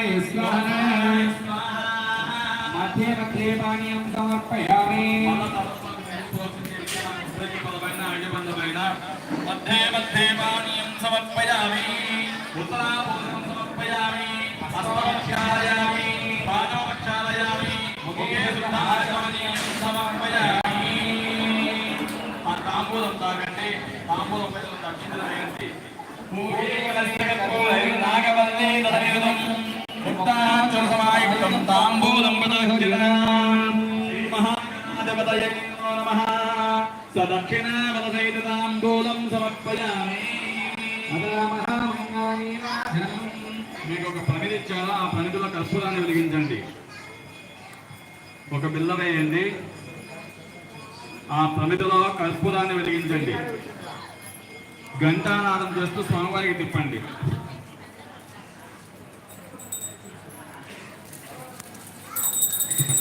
ఓం రామాయ స్వాహా స్వాహా మధ్య మధ్య పానీయం సమర్పయామి मध्ये मध्ये पानीयं समर्पयामि उत्तरापूर्वं समर्पयामि हस्तवक्षालयामि पादवक्षालयामि मुखे शुद्धाचमनीयं समर्पयामि ఆ తాంబూలం తాగండి తాంబూలం పైన దక్షిణలు వేయండి నాగవల్లే తదనిరుదం ముక్తాచరసమాయుక్తం తాంబూలం తాంబూలం సమర్పయామి మీకు ఒక ప్రమిది ఇచ్చారా ఆ ప్రమిదిలో కర్పూరాన్ని వెలిగించండి ఒక బిల్ల వేయండి. ఆ ప్రమిదిలో కర్పూరాన్ని వెలిగించండి. ఘంటానాదం చేస్తూ స్వామివారికి తిప్పండి ఓం శ్రీ మహాగణాధిపతయే నమో నమః ఆనందకర్పూరమంగళదివ్య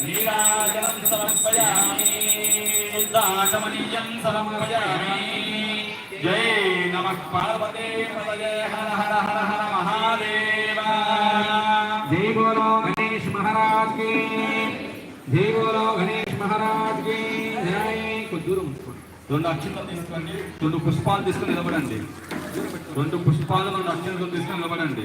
నీరాజనం సమర్పయామి శుద్ధాచమనీయం సమర్పయామి జై నమః పార్వతే పదయే హర హర హర రెండు అక్షంతలు తీసుకోండి. రెండు పుష్పాలు తీసుకొని నిలబడండి. రెండు పుష్పాలు రెండు అక్షంతలు తీసుకొని నిలబడండి.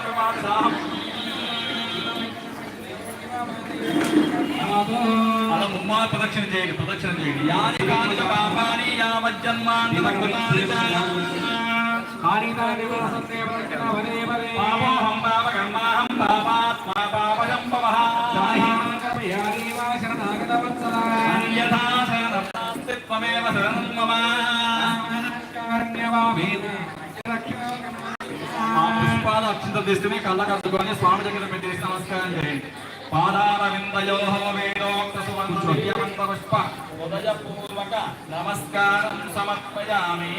అలా ముమ్మా ప్రదక్షిణ చేయండి ప్రదక్షిణ చేయండి. యాని కాని పాపాని యావజ్జన్మాంత హానిదాని వసంతే ప్రకట వదే వదే పాపోహం పాపకర్మాహం పాపాత్మా పాపజంపవః సాయాకపయాని వా శరణాగత వత్సల అన్యథా శరణాస్తి త్వమేవ శరణం మమ. కారణ్యవామేన ఆ అక్షంతలు తీసుకుని కళ్ళ కట్టుకొని స్వామి దగ్గర పెట్టేసి నమస్కారం చేయండి. వేదోక్త పుష్ప ఉదయపూర్వక నమస్కారం సమర్పయామి.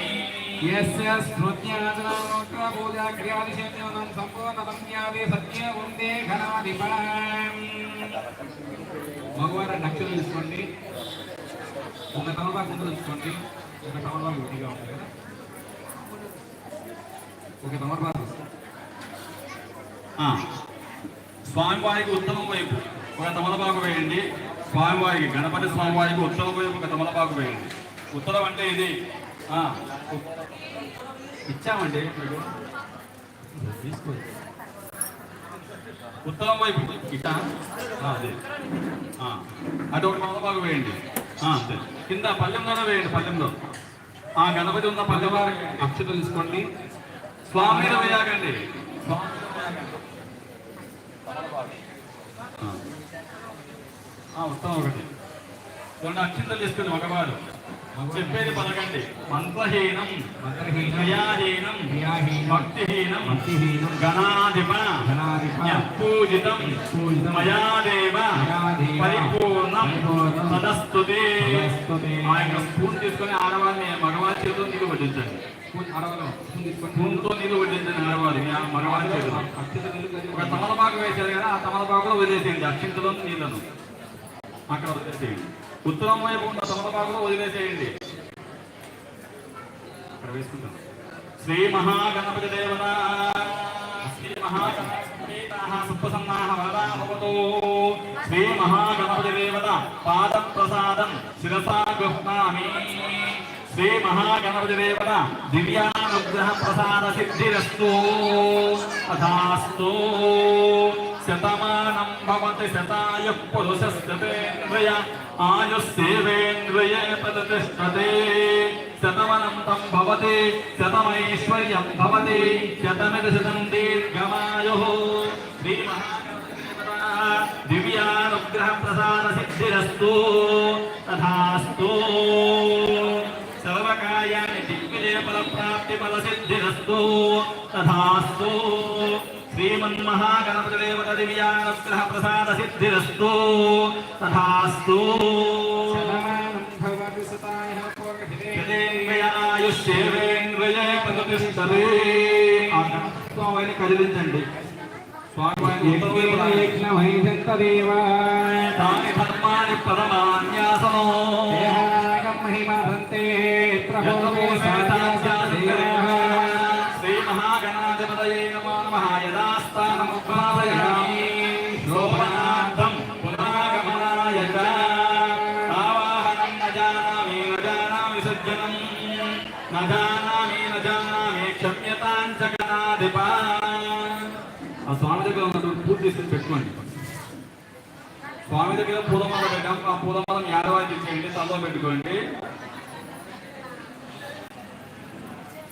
నక్షలు తీసుకోండి. ఒక తమలపాకు ముందు తీసుకోండి. ఒక తమలపాకు విడిగా ఉంటుంది ఒక తమలపాకు తీసుకోండి స్వామివారికి ఉత్తమం వైపు ఒక తమలపాకు వేయండి. స్వామివారికి గణపతి స్వామివారికి ఉత్తరం వైపు ఒక తమలపాకు వేయండి. ఉత్తరం అంటే ఇది. ఇచ్చామండి మీకు తీసుకోండి. ఉత్తరం వైపు. అదే. అటు ఒక తమలపాకు వేయండి. అంతే అదే. కింద పల్లెంలోనే వేయండి పల్లెంలో ఆ గణపతి ఉన్న పల్లెవారి అక్షతలు తీసుకోండి. స్వామి మీద స్వామి ఉత్తమం ఒకటి. రెండు అక్షింతలు తీసుకుని మగవాడు చెప్పేది పలకండి. మంత్రహీనం క్రియాహీనం భక్తిహీనం గణాధిప పూజితం మయాదేవ పరిపూర్ణం సదస్తుతే. ఆ యొక్క స్పూన్ తీసుకొని ఆడవారిని మగవారి చేతితో నీళ్ళు వడ్డించండి స్పూన్తో నీళ్ళు వడ్డించండి ఆడవారి మగవారి ఒక తమలపాకు వేశారు కదా ఆ తమలపాకులో వదిలేసేయండి. అక్షింతలో నీళ్ళను. అక్కడ వదిలేసేయండి. ఉత్తరం వైపు ఉన్న తమలపాకులో వదిలేసేయండి. అక్కడ వేసుకుంటాం. శ్రీ మహాగణపతి దేవత శ్రీ మహాగణపతి భవతు శ్రీ మహాగణపతి దేవత పాద ప్రసాదం శిరసా గృహ్ణామి శ్రీ మహాగణపతి దేవత దివ్యానుగ్రహ ప్రసాద సిద్ధిరస్తు తథాస్తు శతమానం భవతి శతాయ పురుషస్తేంద్రియ ఆయుస్సేవేంద్రియ ప్రతిష్టతే శతమనంతం భవతి శతమైశ్వర్యం భవతి శతమితి శతం దీర్ఘమాయు శ్రీ దివ్యానుగ్రహ ప్రసాద సిద్ధిరస్తు తథాస్తు సర్వకార్యాన్ని దిగ్విజయ ఫల ప్రాప్తి ఫల సిద్ధిరస్తు తథాస్తు శ్రీమన్మహాగణపతి దేవత దివ్యానుగ్రహ ప్రసాద సిద్ధిరస్తు తథాస్తు కదిలించండి స్వామి పరమాన్యాసనో సాధ్యాదేవ శ్రీ మహాగణాధిపతయే నమో నమః యదాస్థానముపాదయామి శోభనార్థం పునరాగమనాయ చ ఆవాహనం న జానామి న జానామి సజ్జనం న జానామి న జానామి క్షమ్యతాం చ గణాధిప ఆ స్వామి దగ్గర ఉన్నటువంటి పూర్తి పెట్టుకోండి. స్వామి దగ్గర పూలమాల పెట్టాం. ఆ పూలమాలను మీ ఆడవారికి ఇచ్చేయండి తలలో పెట్టుకోండి.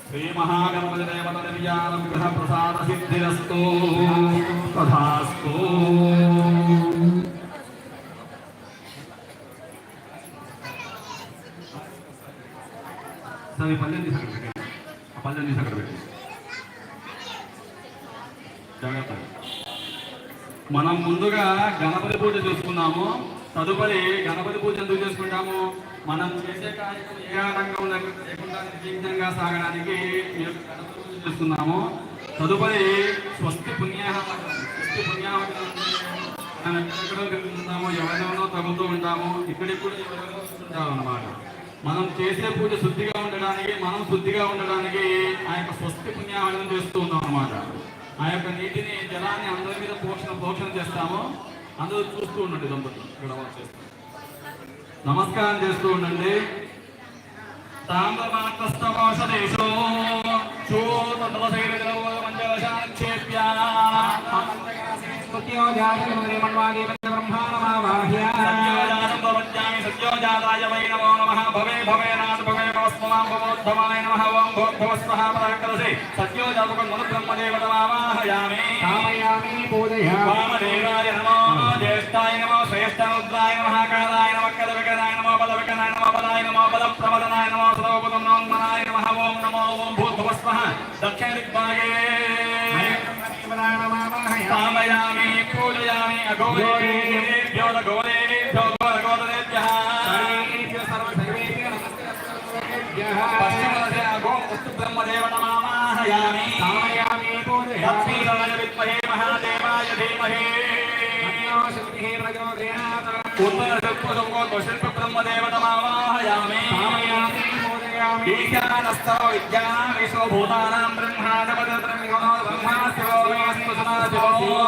శ్రీ మహాగణపతి దేవత దివ్యానుగ్రహ ప్రసాద సిద్ధిరస్తు. తథాస్తు. సరే పల్లెం తీసి అక్కడ పెట్టండి. ఆ పల్లెం తీసి పెట్టండి. మనం ముందుగా గణపతి పూజ చేసుకున్నాము తదుపరి గణపతి పూజ ఎందుకు చేసుకుంటాము? మనం చేసే కార్యక్రమం ఏ ఆటంకం లేకుండా నిర్విఘ్నంగా సాగడానికి ఈ గణపతి పూజ చేసుకున్నాము తదుపరి స్వస్తి పుణ్యాహ స్వస్తి పుణ్యాహవచనం ఎక్కడెక్కడో తిరుగుతున్నాము ఎవరెవరో తగులుతూ ఉంటాము. ఇక్కడిప్పుడు ఎవరెవరో అన్నమాట. మనం చేసే పూజ శుద్ధిగా ఉండడానికి మనం శుద్ధిగా ఉండడానికి ఆ యొక్క స్వస్తి పుణ్యాహారం చేస్తూ ఉన్నాం అన్నమాట. ఆ యొక్క నీటిని జలాన్ని అందరి మీద పోషణ పోషణ చేస్తామో. అందరూ చూస్తూ ఉండండి దంపతులు. ఇక్కడ నమస్కారం చేస్తూ ఉండండి. తామ్రమాత్రస్తవాసదేశో చూతలశైలజలవమంజలశాక్షేప్యా బ్రహ్మాణమావాహ్య సత్యోజాతాయ వై నమో నమ. భవే భవే భవస్మమాం భవోద్భవాయ నమః. ఓం భోద్భవస్వః పరాకరసే సత్యోజాతకం మను బ్రహ్మదేవతమావాహయామి కామయామి పూజయ వామదేవాయ నమో జ్యేష్ఠాయ నమో శ్రేష్ఠరుద్రాయ నమః కాలాయ నమః. కలవికరాయ నమో బలవికరాయ నమో బలాయ నమో బలప్రబలనాయ నమో సర్వపదం నమోన్మనాయ నమః. ఓం నమో ఓం భూర్భువస్వః దక్షిణ దిగ్భాగే కామయామి పూజయామి. कुशल्प ब्रह्मदेव तमावाहयामि ईशानस्थो विद्यामेशो भूतानां ब्रह्माणपद ब्रह्मास्यो मेऽस्तु सदाशिवो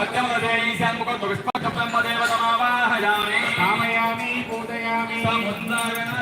मध्यमदे ईशान्मुखो विस्पष्ट ब्रह्मदेव तमावाहयामि कामयामि पूजयामि समुद्रायण